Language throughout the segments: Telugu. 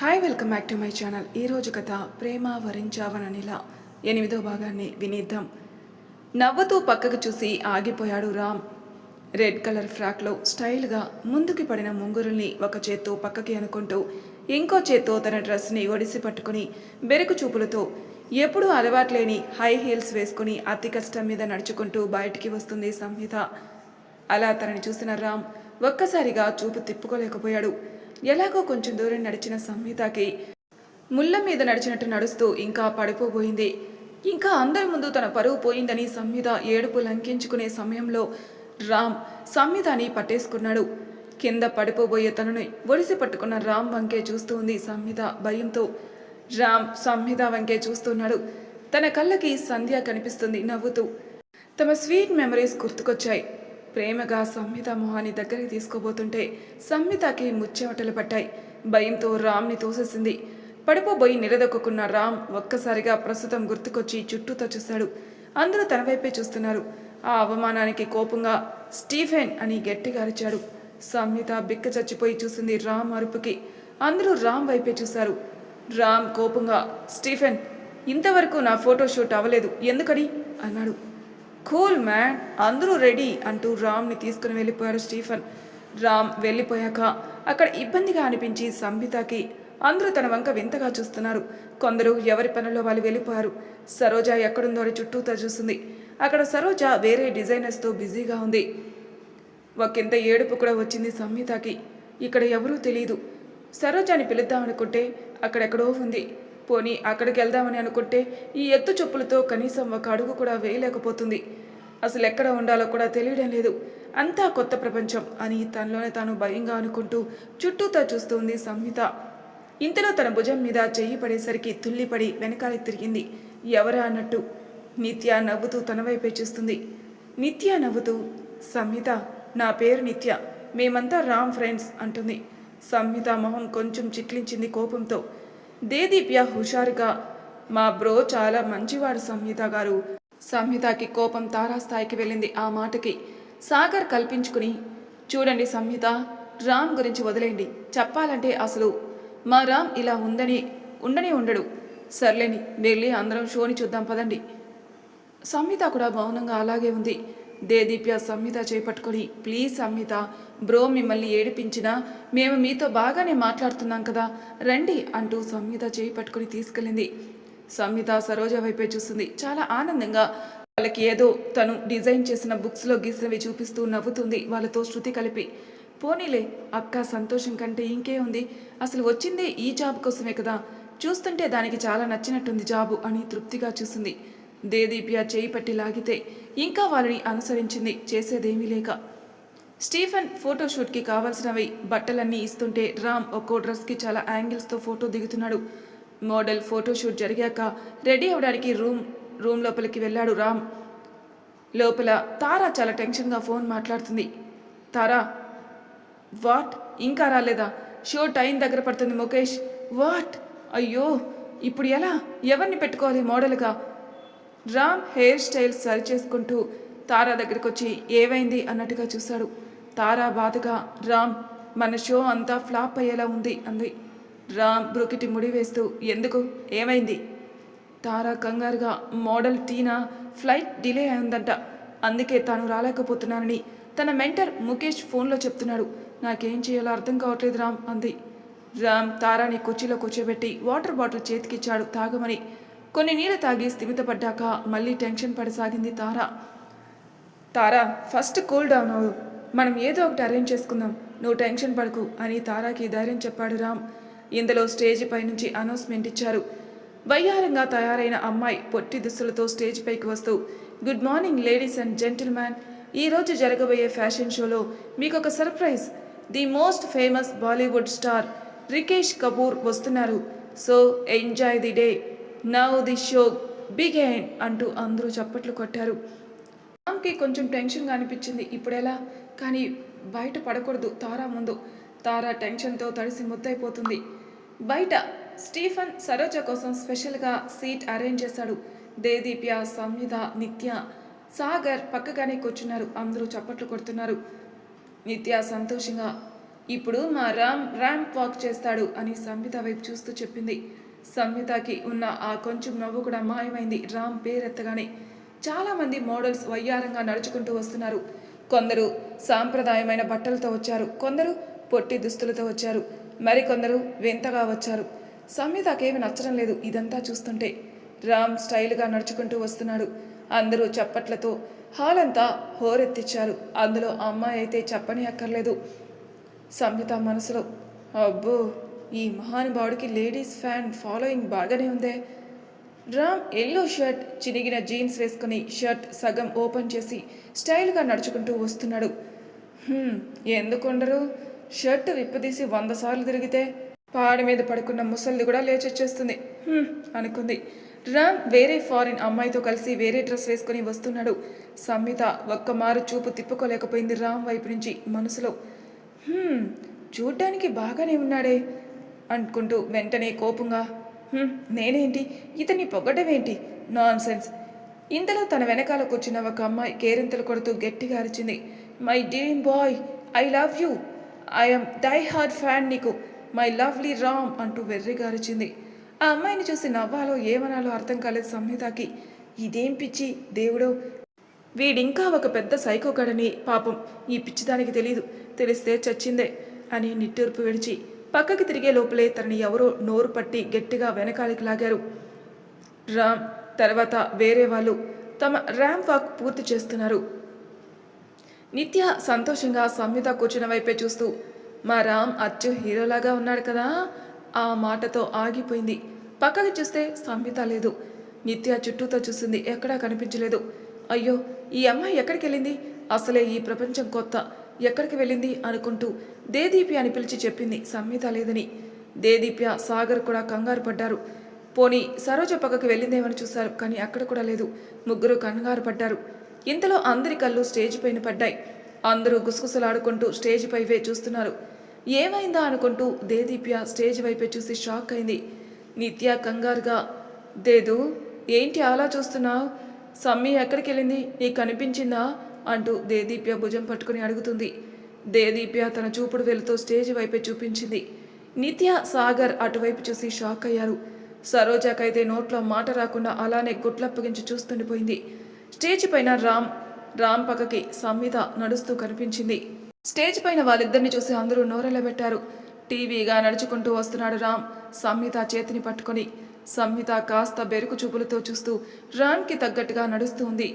Hi welcome back to my channel. ఈరోజు కథ ప్రేమ వరించావననిలా. ఎనిమిదో భాగాన్ని వినిద్దాం. నవ్వుతూ పక్కకు చూసి ఆగిపోయాడు రామ్. రెడ్ కలర్ ఫ్రాక్లో స్టైల్గా ముందుకి పడిన ముంగురుల్ని ఒక చేత్తో పక్కకి అనుకుంటూ ఇంకో చేత్తో తన డ్రెస్ని ఒడిసి పట్టుకుని బెరుకు చూపులతో ఎప్పుడూ అలవాట్లేని హై హీల్స్ వేసుకుని అతి కష్టం మీద నడుచుకుంటూ బయటికి వస్తుంది సంహిత. అలా తనని చూసిన రామ్ ఒక్కసారిగా చూపు తిప్పుకోలేకపోయాడు. ఎలాగో కొంచెం దూరం నడిచిన సంహితకి ముళ్ళ మీద నడిచినట్టు నడుస్తూ ఇంకా పడిపోబోయింది. ఇంకా అందరి ముందు తన పరువు పోయిందని సంహిత ఏడుపు లంకించుకునే సమయంలో రామ్ సంహితని పట్టేసుకున్నాడు. కింద పడిపోబోయే తనని ఒడిసి పట్టుకున్న రామ్ వంకే చూస్తూ ఉంది సంహిత భయంతో. రామ్ సంహిత వంకే చూస్తున్నాడు. తన కళ్ళకి సంధ్య కనిపిస్తుంది నవ్వుతూ. తమ స్వీట్ మెమరీస్ గుర్తుకొచ్చాయి. ప్రేమగా సంహిత మొహాన్ని దగ్గరికి తీసుకోబోతుంటే సంహితకి ముచ్చెమటలు పట్టాయి. భయంతో రామ్ని తోసేసింది. పడిపోబోయి నిలదొక్కున్న రామ్ ఒక్కసారిగా ప్రస్తుతం గుర్తుకొచ్చి చుట్టూతో చూశాడు అందరూ తన వైపే చూస్తున్నారు. ఆ అవమానానికి కోపంగా స్టీఫెన్ అని గట్టిగా అరిచాడు. సంహిత బిక్క చచ్చిపోయి చూసింది రామ్ అరుపుకి. అందరూ రామ్ వైపే చూశారు. రామ్ కోపంగా స్టీఫెన్ ఇంతవరకు నా ఫోటోషూట్ అవ్వలేదు. ఎందుకని? అన్నాడు. కూల్ మ్యాన్ అందరూ రెడీ అంటూ రామ్ని తీసుకుని వెళ్ళిపోయారు స్టీఫన్. రామ్ వెళ్ళిపోయాక అక్కడ ఇబ్బందిగా అనిపించి సంహితకి అందరూ తన వంక వింతగా చూస్తున్నారు. కొందరు ఎవరి పనుల్లో వాళ్ళు వెళ్ళిపోయారు. సరోజ ఎక్కడుందో అని చుట్టూతో చూస్తుంది అక్కడ సరోజ వేరే డిజైనర్స్తో బిజీగా ఉంది. ఒకంత ఏడుపు కూడా వచ్చింది సంహితకి. ఇక్కడ ఎవరూ తెలియదు సరోజాని పిలుద్దామనుకుంటే అక్కడెక్కడో ఉంది. పోనీ అక్కడికి వెళ్దామని అనుకుంటే ఈ ఎత్తు చెప్పులతో కనీసం ఒక అడుగు కూడా వేయలేకపోతుంది. అసలు ఎక్కడ ఉండాలో కూడా తెలియడం లేదు. అంతా కొత్త ప్రపంచం అని తనలోనే తాను భయంగా అనుకుంటూ చుట్టూతా చూస్తుంది సంహిత. ఇంతలో తన భుజం మీద చెయ్యి పడేసరికి తుల్లిపడి వెనకాలకి తిరిగింది. ఎవరా అన్నట్టు నిత్య నవ్వుతూ తన వైపే చూస్తుంది. నిత్య నవ్వుతూ సంహిత నా పేరు నిత్య. మేమంతా రామ్ ఫ్రెండ్స్ అంటుంది. సంహిత మొహం కొంచెం చిట్లించింది కోపంతో. దేదీప్య హుషారుగా మా బ్రో చాలా మంచివాడు సంహిత గారు. సంహితకి కోపం తారాస్థాయికి వెళ్ళింది ఆ మాటకి. సాగర్ కల్పించుకుని చూడండి సంహిత రామ్ గురించి వదిలేయండి. చెప్పాలంటే అసలు మా రామ్ ఇలా ఉందని ఉండనే ఉండడు. సర్లేని వెళ్ళి అందరం షోని చూద్దాం పదండి. సంహిత కూడా మౌనంగా అలాగే ఉంది. దేదీప్య సంహిత చేపట్టుకొని ప్లీజ్ సంహిత బ్రో మిమ్మల్ని ఏడిపించినా మేము మీతో బాగానే మాట్లాడుతున్నాం కదా రండి అంటూ సంహిత చేయి పట్టుకొని తీసుకెళ్ళింది. సంహిత సరోజ వైపే చూస్తుంది. చాలా ఆనందంగా వాళ్ళకి ఏదో తను డిజైన్ చేసిన బుక్స్లో గీసినవి చూపిస్తూ నవ్వుతుంది వాళ్ళతో శృతి కలిపి. పోనీలే అక్క సంతోషం కంటే ఇంకే ఉంది. అసలు వచ్చిందే ఈ జాబ్ కోసమే కదా. చూస్తుంటే దానికి చాలా నచ్చినట్టుంది జాబు అని తృప్తిగా చూసింది దేదీప్య చేయి పట్టి లాగితే ఇంకా వాళ్ళని అనుసరించింది చేసేదేమీ లేక. స్టీఫెన్ ఫోటోషూట్కి కావాల్సినవి బట్టలన్నీ ఇస్తుంటే రామ్ ఒక్కో డ్రెస్కి చాలా యాంగిల్స్తో ఫోటో దిగుతున్నాడు. మోడల్ ఫోటోషూట్ జరిగాక రెడీ అవడానికి రూమ్ రూమ్ లోపలికి వెళ్ళాడు రామ్. లోపల తారా చాలా టెన్షన్గా ఫోన్ మాట్లాడుతుంది. తారా వాట్? ఇంకా రాలేదా? షో టైం దగ్గర పడుతుంది ముఖేష్. వాట్? అయ్యో ఇప్పుడు ఎలా? ఎవరిని పెట్టుకోవాలి మోడల్గా? రామ్ హెయిర్ స్టైల్ సరి చేసుకుంటూ తారా దగ్గరికి వచ్చి ఏమైంది అన్నట్టుగా చూశాడు. తారా బాధగా రామ్ మన షో అంతా ఫ్లాప్ అయ్యేలా ఉంది అంది. రామ్ బ్రుకిటి ముడి వేస్తూ ఎందుకు? ఏమైంది? తారా కంగారుగా మోడల్ టీనా? ఫ్లైట్ డిలే అయిందంట. అందుకే తాను రాలేకపోతున్నానని తన మెంటర్ ముఖేష్ ఫోన్లో చెప్తున్నాడు. నాకేం చేయాలో అర్థం కావట్లేదు రామ్ అంది. రామ్ తారాని కుర్చీలో కూర్చోబెట్టి వాటర్ బాటిల్ చేతికిచ్చాడు తాగమని. కొన్ని నీళ్ళు తాగి స్థిమితపడ్డాక మళ్ళీ tension పడసాగింది Tara. Tara first cool down అవు మనం ఏదో ఒకటి అరేంజ్ చేసుకుందాం. నువ్వు టెన్షన్ పడకు అని తారాకి ధైర్యం చెప్పాడు రామ్. ఇందులో స్టేజ్ పై నుంచి అనౌన్స్మెంట్ ఇచ్చారు. వయ్యారంగా తయారైన అమ్మాయి పొట్టి దుస్తులతో స్టేజ్ పైకి వస్తూ good morning ladies and gentleman. ఈ రోజు జరగబోయే ఫ్యాషన్ షోలో మీకు ఒక surprise. The most famous Bollywood star Rikesh Kapoor వస్తున్నారు. So enjoy the day. Now the show big అంటూ అందరూ చప్పట్లు కొట్టారు. రామ్కి కొంచెం టెన్షన్గా అనిపించింది. ఇప్పుడెలా? కానీ బయట పడకూడదు. తారా ముందు. తారా టెన్షన్తో తడిసి ముద్దైపోతుంది బయట స్టీఫన్ సరోజ కోసం స్పెషల్గా సీట్ అరేంజ్ చేశాడు. దేదీప్య సంహిత నిత్య సాగర్ పక్కగానే కూర్చున్నారు. అందరూ చప్పట్లు కొడుతున్నారు. నిత్య సంతోషంగా ఇప్పుడు మా రామ్ ర్యాంప్ వాక్ చేస్తాడు అని సంహిత వైపు చూస్తూ చెప్పింది. సంహితకి ఉన్న ఆ కొంచెం నవ్వు కూడా మాయమైంది. రామ్ పేరెత్తగానే చాలామంది మోడల్స్ వయ్యారంగా నడుచుకుంటూ వస్తున్నారు. కొందరు సాంప్రదాయమైన బట్టలతో వచ్చారు. కొందరు పొట్టి దుస్తులతో వచ్చారు. మరికొందరు వింతగా వచ్చారు. సంహితకేమి నచ్చడం లేదు. ఇదంతా చూస్తుంటే రామ్ స్టైల్గా నడుచుకుంటూ వస్తున్నాడు. అందరూ చప్పట్లతో హాల్ అంతా హోరెత్తిచ్చారు. అందులో అమ్మాయి అయితే చెప్పని అక్కర్లేదు. సంహిత మనసులో అబ్బో ఈ మహానుభావుడికి లేడీస్ ఫ్యాన్ ఫాలోయింగ్ బాగానే ఉందే. రామ్ ఎల్లో షర్ట్ చినిగిన జీన్స్ వేసుకుని షర్ట్ సగం ఓపెన్ చేసి స్టైల్గా నడుచుకుంటూ వస్తున్నాడు. ఎందుకుండరు షర్ట్ విప్పదీసి వంద సార్లు తిరిగితే పాడి మీద పడుకున్న ముసలిది కూడా లేచొచ్చేస్తుంది. అనుకుంది. రామ్ వేరే ఫారిన్ అమ్మాయితో కలిసి వేరే డ్రెస్ వేసుకుని వస్తున్నాడు. సంహిత ఒక్కమారు చూపు తిప్పుకోలేకపోయింది రామ్ వైపు నుంచి మనసులో. చూడ్డానికి బాగానే ఉన్నాడే అనుకుంటూ వెంటనే కోపంగా నేనేంటి? ఇతన్ని పొగడమేంటి నాన్ సెన్స్ ఇంతలో తన వెనకాల కూర్చున్న ఒక అమ్మాయి కేరింతలు కొడుతూ గట్టిగా అరిచింది. My dream boy I love you. I'm die hard fan నీకు. మై లవ్లీ రామ్ అంటూ వెర్రిగా అరిచింది. ఆ అమ్మాయిని చూసి నవ్వాలో ఏమనాలో అర్థం కాలేదు సంహితకి. ఇదేం పిచ్చి? దేవుడో. వీడింకా ఒక పెద్ద సైకోగాడని పాపం. ఈ పిచ్చిదానికి తెలీదు. తెలిస్తే చచ్చిందే అని నిట్టూర్పు విడిచి పక్కకి తిరిగే లోపలే తనని ఎవరో నోరు పట్టి గట్టిగా వెనకాలికి లాగారు. రామ్ తర్వాత వేరే వాళ్ళు తమ ర్యాంప్ వాక్ పూర్తి చేస్తున్నారు. నిత్య సంతోషంగా సంహిత కూర్చున్న వైపే చూస్తూ మా రామ్ అచ్చు హీరోలాగా ఉన్నాడు కదా ఆ మాటతో ఆగిపోయింది. పక్కకి చూస్తే సంహిత లేదు. నిత్య చుట్టూతో చూసింది ఎక్కడా కనిపించలేదు. అయ్యో ఈ అమ్మాయి ఎక్కడికి వెళ్ళింది అసలే ఈ ప్రపంచం కొత్త. ఎక్కడికి వెళ్ళింది అనుకుంటూ దేదీప్య అని పిలిచి చెప్పింది సంహిత లేదని. దేదీప్య సాగర్ కూడా కంగారు పడ్డారు. పోనీ సరోజ పక్కకి వెళ్ళిందేమని చూశారు కానీ అక్కడ కూడా లేదు. ముగ్గురు కంగారు పడ్డారు. ఇంతలో అందరి కళ్ళు స్టేజ్ పైన పడ్డాయి. అందరూ గుసగుసలాడుకుంటూ స్టేజ్ పైవే చూస్తున్నారు. ఏమైందా అనుకుంటూ దేదీప్య స్టేజ్ వైపే చూసి షాక్ అయింది. నిత్య కంగారుగా దేదు ఏంటి అలా చూస్తున్నావు? సమ్మి ఎక్కడికి వెళ్ళింది? నీకు కనిపించిందా అంటూ దేదీప్య భుజం పట్టుకుని అడుగుతుంది. దేదీప్య తన చూపుడు వెలుతో స్టేజ్ వైపే చూపించింది. నిత్య సాగర్ అటువైపు చూసి షాక్ అయ్యారు. సరోజాకైతే నోట్లో మాట రాకుండా అలానే గుట్లప్పగించి చూస్తుండిపోయింది. స్టేజ్ పైన రామ్ రామ్ పక్కకి సంహిత నడుస్తూ కనిపించింది. స్టేజ్ పైన వాళ్ళిద్దరిని చూసి అందరూ నోరెలబెట్టారు టీవీగా నడుచుకుంటూ వస్తున్నాడు రామ్ సంహిత చేతిని పట్టుకొని. సంహిత కాస్త బెరుకు చూపులతో చూస్తూ రామ్కి తగ్గట్టుగా నడుస్తూ ఉంది.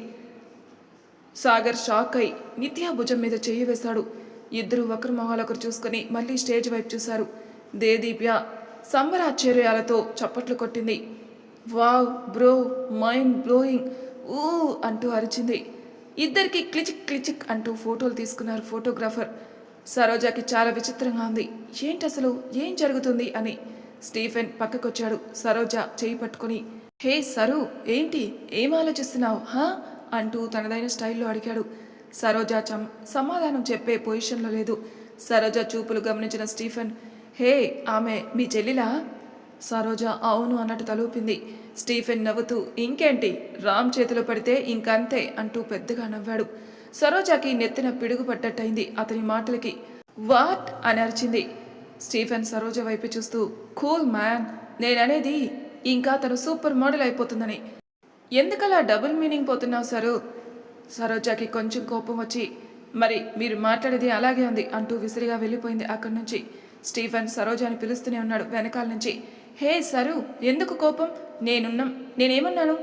సాగర్ షాక్ అయి నిత్య భుజం మీద చెయ్యి వేశాడు. ఇద్దరు ఒకరి మొహాలొకరు చూసుకుని మళ్ళీ స్టేజ్ వైపు చూశారు. దేదీప్య సంబరాశ్చర్యాలతో చప్పట్లు కొట్టింది. Wow bro mind blowing. ఊ అంటూ అరిచింది. ఇద్దరికి క్లిచిక్ క్లిచిక్ అంటూ ఫోటోలు తీసుకున్నారు ఫోటోగ్రాఫర్. సరోజాకి చాలా విచిత్రంగా ఉంది. ఏంటి అసలు ఏం జరుగుతుంది? అని స్టీఫెన్ పక్కకొచ్చాడు సరోజ చేయి పట్టుకొని. హే సరు ఏంటి? ఏం ఆలోచిస్తున్నావు? హా? అంటూ తనదైన స్టైల్లో అడిగాడు. సరోజ చం సమాధానం చెప్పే పొజిషన్లో లేదు. సరోజ చూపులు గమనించిన స్టీఫెన్ హే ఆమె మీ చెల్లిలా? సరోజ అవును అన్నట్టు తలూపింది. స్టీఫెన్ నవ్వుతూ ఇంకేంటి? రామ్ చేతిలో పడితే ఇంకంతే అంటూ పెద్దగా నవ్వాడు. సరోజాకి నెత్తిన పిడుగు పట్టట్టయింది అతని మాటలకి. వాట్? అని అరిచింది. స్టీఫెన్ సరోజ వైపు చూస్తూ కూల్ మ్యాన్ నేననేది ఇంకా తను సూపర్ మోడల్ అయిపోతుందని. ఎందుకలా డబుల్ మీనింగ్ పోతున్నావు సరు? సరోజాకి కొంచెం కోపం వచ్చి మరి మీరు మాట్లాడేది అలాగే ఉంది అంటూ విసిరిగా వెళ్ళిపోయింది అక్కడి నుంచి. స్టీఫెన్ సరోజాని పిలుస్తూనే ఉన్నాడు వెనకాల నుంచి. హే సరు ఎందుకు కోపం? నేనున్నాం. నేనేమన్నాను?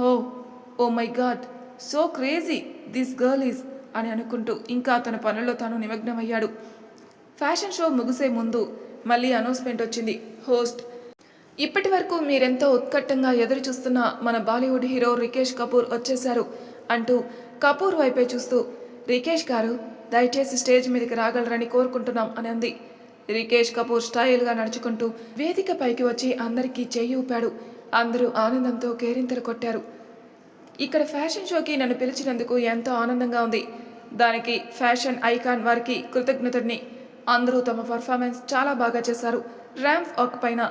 Oh oh my god so crazy this girl is అని అనుకుంటూ ఇంకా తన పనుల్లో తాను నిమగ్నమయ్యాడు. ఫ్యాషన్ షో ముగిసే ముందు మళ్ళీ అనౌన్స్మెంట్ వచ్చింది. హోస్ట్ ఇప్పటి వరకు మీరెంతో ఉత్కట్టంగా ఎదురు చూస్తున్న మన బాలీవుడ్ హీరో రికేష్ కపూర్ వచ్చేశారు అంటూ కపూర్ వైపే చూస్తూ రికేష్ గారు దయచేసి స్టేజ్ మీదకి రాగలరని కోరుకుంటున్నాం అని అంది. రికేష్ కపూర్ స్టైల్గా నడుచుకుంటూ వేదిక పైకి వచ్చి అందరికీ చెయ్యి ఊపాడు. అందరూ ఆనందంతో కేరింతలు కొట్టారు. ఇక్కడ ఫ్యాషన్ షోకి నన్ను పిలిచినందుకు ఎంతో ఆనందంగా ఉంది. దానికి ఫ్యాషన్ ఐకాన్ వారికి కృతజ్ఞతని. అందరూ తమ పర్ఫార్మెన్స్ చాలా బాగా చేశారు. ర్యాంప్ ఒక పైన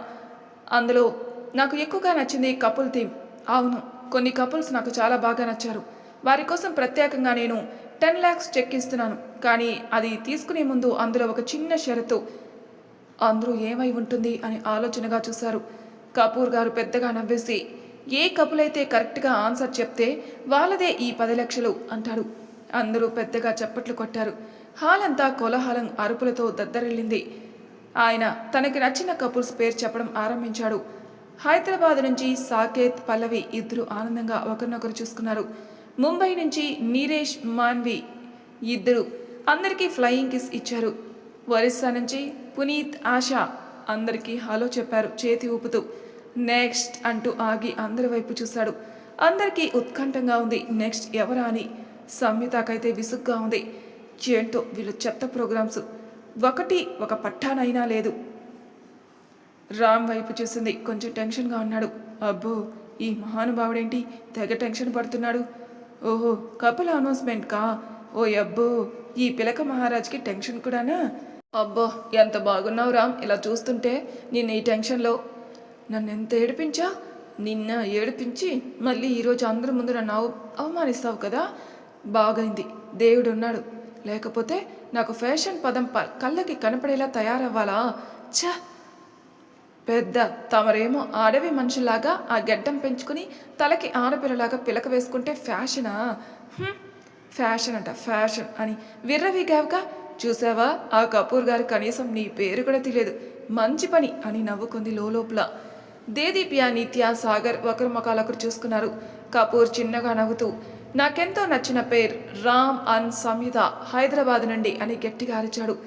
అందులో నాకు ఎక్కువగా నచ్చింది కపుల్ థీమ్. అవును కొన్ని కపుల్స్ నాకు చాలా బాగా నచ్చారు. వారి కోసం ప్రత్యేకంగా నేను టెన్ ల్యాక్స్ చెక్ ఇస్తున్నాను. కానీ అది తీసుకునే ముందు అందులో ఒక చిన్న షరతు. అందరూ ఏమై ఉంటుంది అని ఆలోచనగా చూశారు. కపూర్ గారు పెద్దగా నవ్వేసి ఏ కపులైతే కరెక్ట్గా ఆన్సర్ చెప్తే వాళ్ళదే ఈ పది లక్షలు అంటాడు. అందరూ పెద్దగా చప్పట్లు కొట్టారు. హాల్ అంతా కోలాహలం అరుపులతో దద్దరిల్లింది. ఆయన తనకి నచ్చిన కపుల్స్ పేరు చెప్పడం ఆరంభించాడు. హైదరాబాద్ నుంచి సాకేత్ పల్లవి ఇద్దరు ఆనందంగా ఒకరినొకరు చూసుకున్నారు. ముంబై నుంచి నీరేష్ మాన్వి ఇద్దరు అందరికీ ఫ్లయింగ్ కిస్ ఇచ్చారు. ఒరిస్సా నుంచి పునీత్ ఆశా అందరికీ హలో చెప్పారు చేతి ఊపుతూ. నెక్స్ట్ అంటూ ఆగి అందరి వైపు చూశాడు. అందరికీ ఉత్కంఠంగా ఉంది నెక్స్ట్ ఎవరా అని సంహితకైతే విసుగ్గా ఉంది. ఏంటో వీళ్ళు చెత్త ప్రోగ్రామ్స్. ఒకటి ఒక పట్టానైనా లేదు. రామ్ వైపు చూసింది. కొంచెం టెన్షన్గా ఉన్నాడు. అబ్బో ఈ మహానుభావుడేంటి? తెగ టెన్షన్ పడుతున్నాడు. ఓహో కపుల్ అనౌన్స్మెంట్ కా ఓ అబ్బో ఈ పిలక మహారాజ్కి టెన్షన్ కూడానా? అబ్బో ఎంత బాగున్నావు రామ్. ఇలా చూస్తుంటే నిన్న ఈ టెన్షన్లో. నన్ను ఎంత ఏడిపించా? నిన్న ఏడిపించి మళ్ళీ ఈరోజు అందరి ముందు నన్ను అవ అవమానిస్తావు కదా? బాగైంది. దేవుడు ఉన్నాడు లేకపోతే నాకు ఫ్యాషన్ పదం ప కళ్ళకి కనపడేలా తయారవ్వాలా? ఛ! పెద్ద తమరేమో అడవి మనుషులాగా ఆ గెడ్డం పెంచుకుని తలకి ఆడపిల్లలాగా పిలక వేసుకుంటే ఫ్యాషనా? ఫ్యాషన్ అంట ఫ్యాషన్ అని విర్రవీగావుగా చూసావా? ఆ కపూర్ గారు కనీసం నీ పేరు కూడా తెలియదు. మంచి పని అని నవ్వుకుంది లోపల దేదీప్య నిత్య సాగర్ ఒకరి ముఖాలొకరు చూసుకున్నారు. కపూర్ చిన్నగా నవ్వుతూ నాకెంతో నచ్చిన పేరు రామ్ అన్ సంహిత హైదరాబాద్ నుండి అని గట్టిగా అరిచాడు.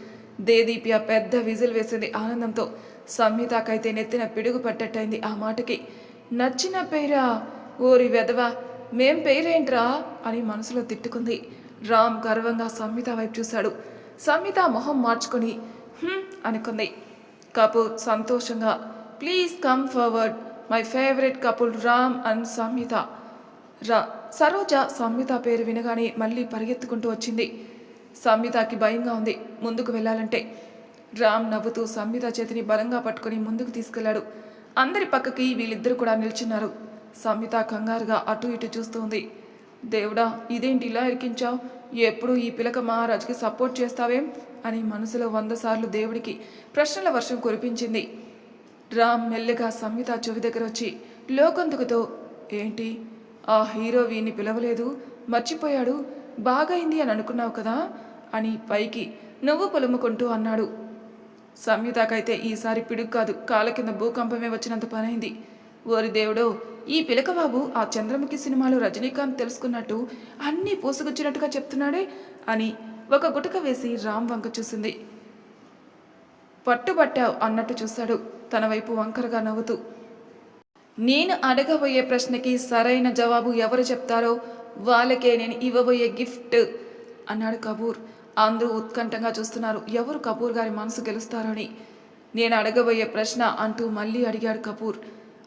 దేదీప్య పెద్ద విజిల్ వేసింది ఆనందంతో. సంహితకైతే నెత్తిన పిడుగు పట్టట్టయింది ఆ మాటకి. నచ్చిన పేరా? ఓరి వెదవా మేం పేరేంట్రా? అని మనసులో తిట్టుకుంది. రామ్ గర్వంగా సంహిత వైపు చూశాడు. సంహిత మొహం మార్చుకొని అనుకుంది. కపూర్ సంతోషంగా please come forward my favourite couple Ram and Samhita రా సరోజ సంయుత పేరు వినగానే మళ్ళీ పరిగెత్తుకుంటూ వచ్చింది. సంయుతకి భయంగా ఉంది. ముందుకు వెళ్ళాలంటే రామ్ నవ్వుతూ సంయుత చేతిని బలంగా పట్టుకొని ముందుకు తీసుకెళ్ళాడు. అందరి పక్కకి వీళ్ళిద్దరూ కూడా నిల్చున్నారు. సంయుత కంగారుగా అటు ఇటు చూస్తూ ఉంది. దేవుడా ఇదేంటి ఇలా ఇరికించావు? ఎప్పుడు ఈ పిలక మహారాజుకి సపోర్ట్ చేస్తావేం? అని మనసులో వంద సార్లు దేవుడికి ప్రశ్నల వర్షం కురిపించింది. రామ్ మెల్లగా సంయుత చెవి దగ్గర వచ్చి లోకందుకుతో ఏంటి? ఆ హీరో వీని పిలవలేదు. మర్చిపోయాడు. బాగైంది అని అనుకున్నావు కదా? అని పైకి నువ్వు పొలుముకుంటూ అన్నాడు. సంహితకైతే ఈసారి పిడుగు కాదు. కాళ్ళ కింద భూకంపమే వచ్చినంత పనైంది. ఓరి దేవుడో ఈ పిలకబాబు ఆ చంద్రముఖి సినిమాలో రజనీకాంత్ తెలుసుకున్నట్టు అన్నీ పూసుగుచ్చినట్టుగా చెప్తున్నాడే అని ఒక గుటక వేసి రామ్ వంక చూసింది. పట్టుబట్టావు అన్నట్టు చూశాడు తన వైపు వంకరగా నవ్వుతూ నేను అడగబోయే ప్రశ్నకి సరైన జవాబు ఎవరు చెప్తారో వాళ్ళకే నేను ఇవ్వబోయే గిఫ్ట్ అన్నాడు కపూర్ అందరూ ఉత్కంఠంగా చూస్తున్నారు. ఎవరు కపూర్ గారి మనసు గెలుస్తారని? నేను అడగబోయే ప్రశ్న అంటూ మళ్ళీ అడిగాడు కపూర్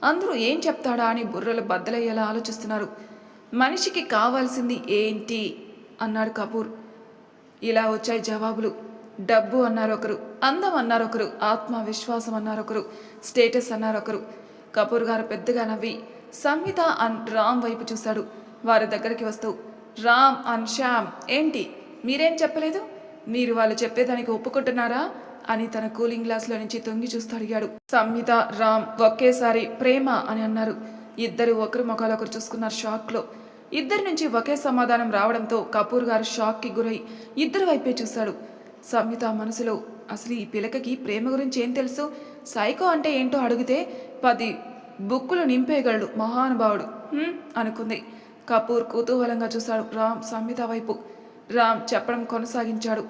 అందరూ ఏం చెప్తాడా అని బుర్రలు బద్దలయ్యేలా ఆలోచిస్తున్నారు. మనిషికి కావాల్సింది ఏంటి? అన్నాడు కపూర్ ఇలా వచ్చాయి జవాబులు. డబ్బు అన్నారు ఒకరు అందం అన్నారు ఒకరు ఆత్మవిశ్వాసం అన్నారు ఒకరు స్టేటస్ అన్నారు ఒకరు కపూర్ గారు పెద్దగా నవ్వి సంహిత అన్ రామ్ వైపు చూశాడు. వారి దగ్గరికి వస్తూ రామ్ అన్ శ్యామ్ ఏంటి? మీరేం చెప్పలేదు? మీరు వాళ్ళు చెప్పేదానికి ఒప్పుకుంటున్నారా? అని తన కూలింగ్ గ్లాస్లో నుంచి తొంగి చూస్తూ అడిగాడు. సంహిత రామ్ ఒకేసారి ప్రేమ అని అన్నారు. ఇద్దరు ఒకరి ముఖాలొకరు చూసుకున్నారు షాక్లో. ఇద్దరి నుంచి ఒకే సమాధానం రావడంతో కపూర్ గారు షాక్కి గురై ఇద్దరు వైపే చూశాడు. సంహిత మనసులో అసలు ఈ పిలకకి ప్రేమ గురించి ఏం తెలుసు? సైకో అంటే ఏంటో అడిగితే పది బుక్కులు నింపేయగలడు మహానుభావుడు. అనుకుంది. కపూర్ కుతూహలంగా చూశాడు. రామ్ సంహిత వైపు. రామ్ చెప్పడం కొనసాగించాడు.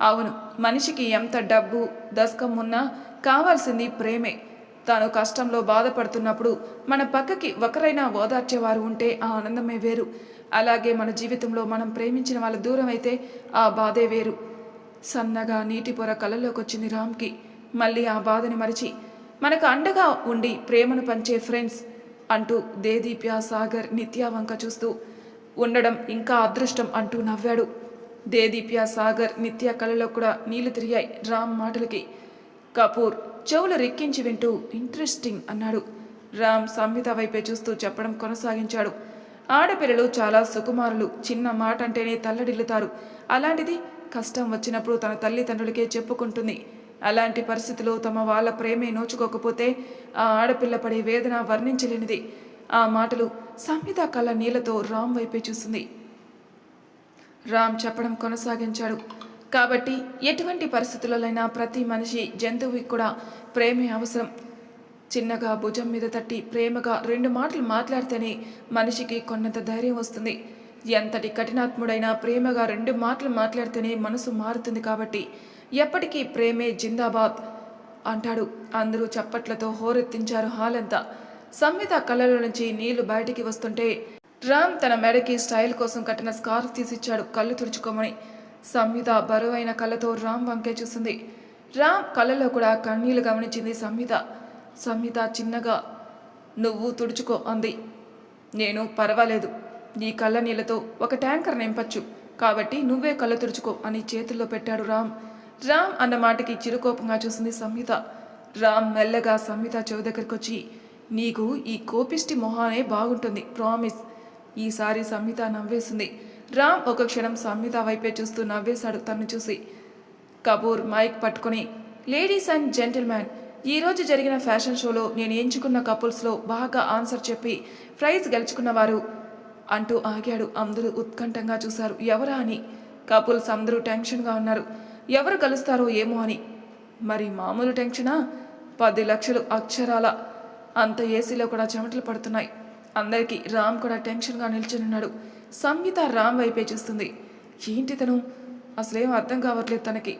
అవును మనిషికి ఎంత డబ్బు దశకం ఉన్నా కావాల్సింది ప్రేమే. తాను కష్టంలో బాధపడుతున్నప్పుడు మన పక్కకి ఒకరైనా ఓదార్చేవారు ఉంటే ఆ ఆనందమే వేరు. అలాగే మన జీవితంలో మనం ప్రేమించిన వాళ్ళ దూరం అయితే ఆ బాధే వేరు. సన్నగా నీటి పొర కళ్ళలోకి వచ్చింది రామ్కి. మళ్ళీ ఆ బాధని మరిచి మనకు అండగా ఉండి ప్రేమను పంచే ఫ్రెండ్స్ అంటూ దేదీప్య సాగర్ నిత్య వంక చూస్తూ ఉండడం ఇంకా అదృష్టం అంటూ నవ్వాడు. దేదీప్య సాగర్ నిత్య కళలో కూడా నీళ్ళు తిరిగాయి. రామ్ మాటలకి కపూర్ చెవులు రెక్కించి వింటూ ఇంట్రెస్టింగ్ అన్నాడు. రామ్ సంహిత వైపే చూస్తూ చెప్పడం కొనసాగించాడు. ఆడపిల్లలు చాలా సుకుమారులు. చిన్న మాట అంటేనే తల్లడిల్లుతారు. అలాంటిది కష్టం వచ్చినప్పుడు తన తల్లిదండ్రులకే చెప్పుకుంటుంది. అలాంటి పరిస్థితిలో తమ వాళ్ళ ప్రేమే నోచుకోకపోతే ఆ ఆడపిల్ల పడే వేదన వర్ణించలేనిది. ఆ మాటలు సంహిత కళ్ళ నీళ్ళతో రామ్ వైపే చూస్తుంది రామ్ చెప్పడం కొనసాగించాడు. కాబట్టి ఎటువంటి పరిస్థితులైనా ప్రతి మనిషి జంతువుకి కూడా ప్రేమే అవసరం. చిన్నగా భుజం మీద తట్టి ప్రేమగా రెండు మాటలు మాట్లాడితేనే మనిషికి కొన్నంత ధైర్యం వస్తుంది. ఎంతటి కఠినాత్ముడైనా ప్రేమగా రెండు మాటలు మాట్లాడితేనే మనసు మారుతుంది కాబట్టి ఎప్పటికీ ప్రేమే జిందాబాద్ అంటాడు. అందరూ చప్పట్లతో హోరెత్తించారు హాలంతా. సంవిత సంహిత కళ్ళలో నుంచి నీళ్ళు బయటికి వస్తుంటే రామ్ తన మెడకి స్టైల్ కోసం కట్టిన స్కార్ఫ్ తీసిచ్చాడు కళ్ళు తుడుచుకోమని. సంహిత బరువైన కళ్ళతో రామ్ వంకే చూసింది. రామ్ కళ్ళలో కూడా కన్నీళ్ళు గమనించింది సంహిత సంహిత చిన్నగా నువ్వు తుడుచుకో అంది. నేను పర్వాలేదు. నీ కళ్ళ నీళ్ళతో ఒక ట్యాంకర్ నింపచ్చు. కాబట్టి నువ్వే కళ్ళు తుడుచుకో అని చేతుల్లో పెట్టాడు రామ్. రామ్ అన్న మాటకి చిరుకోపంగా చూసింది సంహిత. రామ్ మెల్లగా సంహిత చెవి దగ్గరికి వచ్చి నీకు ఈ కోపిష్టి మొహానే బాగుంటుంది ప్రామిస్. ఈసారి సంహిత నవ్వేసింది. రామ్ ఒక క్షణం సంహిత వైపే చూస్తూ నవ్వేశాడు తను చూసి. కపూర్ మైక్ పట్టుకుని లేడీస్ అండ్ జెంటిల్మ్యాన్ ఈరోజు జరిగిన ఫ్యాషన్ షోలో నేను ఎంచుకున్న కపుల్స్లో బాగా ఆన్సర్ చెప్పి ప్రైజ్ గెలుచుకున్నవారు అంటూ ఆగాడు. అందరూ ఉత్కంఠంగా చూశారు. ఎవరా అని? కపుల్స్ అందరూ టెన్షన్గా ఉన్నారు. ఎవరు కలుస్తారో ఏమో అని. మరి మామూలు టెన్షనా? పది లక్షలు అక్షరాల. అంత ఏసీలో కూడా చెమటలు పడుతున్నాయి. అందరికీ రామ్ కూడా టెన్షన్గా నిల్చునున్నాడు. సంహిత రామ్ వైపే చూస్తుంది. ఏంటి తను? అసలేం అర్థం కావట్లేదు తనకి.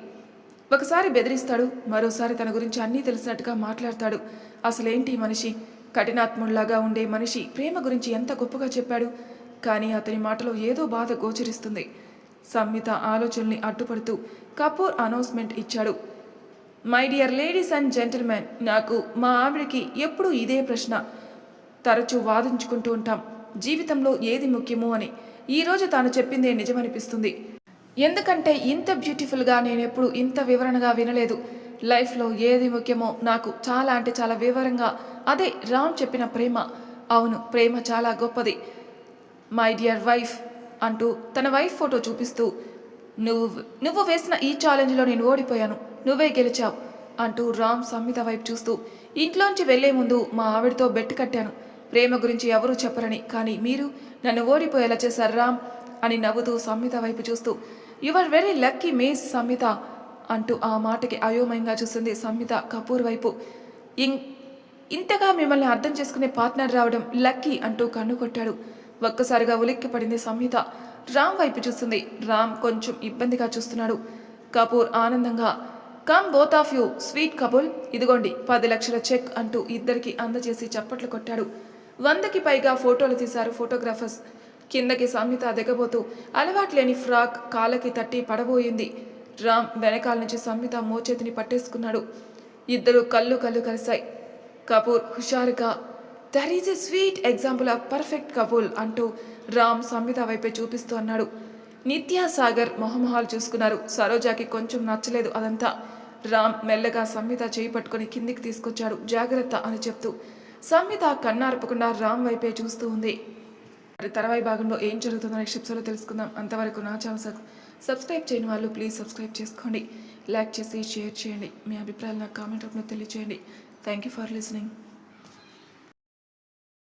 ఒకసారి బెదిరిస్తాడు మరోసారి తన గురించి అన్నీ తెలిసినట్టుగా మాట్లాడతాడు. అసలేంటి మనిషి? కఠినాత్ముడిలాగా ఉండే మనిషి ప్రేమ గురించి ఎంత గొప్పగా చెప్పాడు. కానీ అతని మాటలో ఏదో బాధ గోచరిస్తుంది. సంహిత ఆలోచనల్ని అడ్డుపడుతూ కపూర్ అనౌన్స్మెంట్ ఇచ్చాడు. My dear ladies and gentlemen నాకు మా ఆవిడకి ఎప్పుడూ ఇదే ప్రశ్న. తరచూ వాదించుకుంటూ ఉంటాం. జీవితంలో ఏది ముఖ్యమో అని. ఈరోజు తాను చెప్పిందే నిజమనిపిస్తుంది. ఎందుకంటే ఇంత బ్యూటిఫుల్గా నేనెప్పుడు ఇంత వివరణగా వినలేదు. లైఫ్లో ఏది ముఖ్యమో నాకు చాలా అంటే చాలా వివరంగా. అదే రామ్ చెప్పిన ప్రేమ. అవును ప్రేమ చాలా గొప్పది. మై డియర్ వైఫ్ అంటూ తన వైఫ్ ఫోటో చూపిస్తూ నువ్వు నువ్వు వేసిన ఈ ఛాలెంజ్లో నేను ఓడిపోయాను. నువ్వే గెలిచావు అంటూ రామ్ సంహిత వైపు చూస్తూ ఇంట్లోంచి వెళ్ళే ముందు మా ఆవిడతో బెట్ కట్టాను. ప్రేమ గురించి ఎవరూ చెప్పరని కానీ మీరు నన్ను ఓడిపోయేలా చేశారు రామ్ అని నవ్వుతూ సంహిత వైపు చూస్తూ you are very lucky miss Samhita అంటూ ఆ మాటకి అయోమయంగా చూసింది సంహిత కపూర్ వైపు. ఇం ఇంతగా మిమ్మల్ని అర్థం చేసుకునే పార్ట్నర్ రావడం లక్కీ అంటూ కన్ను కొట్టాడు. ఒక్కసారిగా ఉలిక్కి పడింది సంహిత రామ్ వైపు చూస్తుంది. రామ్ కొంచెం ఇబ్బందిగా చూస్తున్నాడు. కపూర్ ఆనందంగా come both of you sweet couple ఇదిగోండి పది లక్షల చెక్ అంటూ ఇద్దరికి అందజేసి చప్పట్లు కొట్టాడు. వందకి పైగా ఫోటోలు తీశారు ఫోటోగ్రాఫర్స్. కిందకి సంహిత దిగబోతూ అలవాట్లేని ఫ్రాక్ కాళ్ళకి తట్టి పడబోయింది. రామ్ వెనకాల నుంచి సంహిత మోచేతిని పట్టేసుకున్నాడు. ఇద్దరు కళ్ళు కళ్ళు కలిశాయి. కపూర్ హుషారుగా there is a sweet example of perfect couple అంటూ రామ్ సంహిత వైపే చూపిస్తూ అన్నాడు. నిత్యా సాగర్ మొహమొహాలు చూసుకున్నారు. సరోజాకి కొంచెం నచ్చలేదు అదంతా. రామ్ మెల్లగా సంహిత చేయి పట్టుకొని కిందికి తీసుకొచ్చాడు. జాగ్రత్త అని చెప్తూ. సంహిత కన్నార్పకుండా రామ్ వైపే చూస్తూ ఉంది. మరి తర్వాయి భాగంలో ఏం జరుగుతుందో నెక్స్ట్ ఎపిసోడ్లో తెలుసుకుందాం. అంతవరకు నా ఛానల్ సబ్స్క్రైబ్ చేయని వాళ్ళు ప్లీజ్ సబ్స్క్రైబ్ చేసుకోండి. లైక్ చేసి షేర్ చేయండి. మీ అభిప్రాయాలు నాకు కామెంట్ రూపంలో తెలియచేయండి. Thank you for listening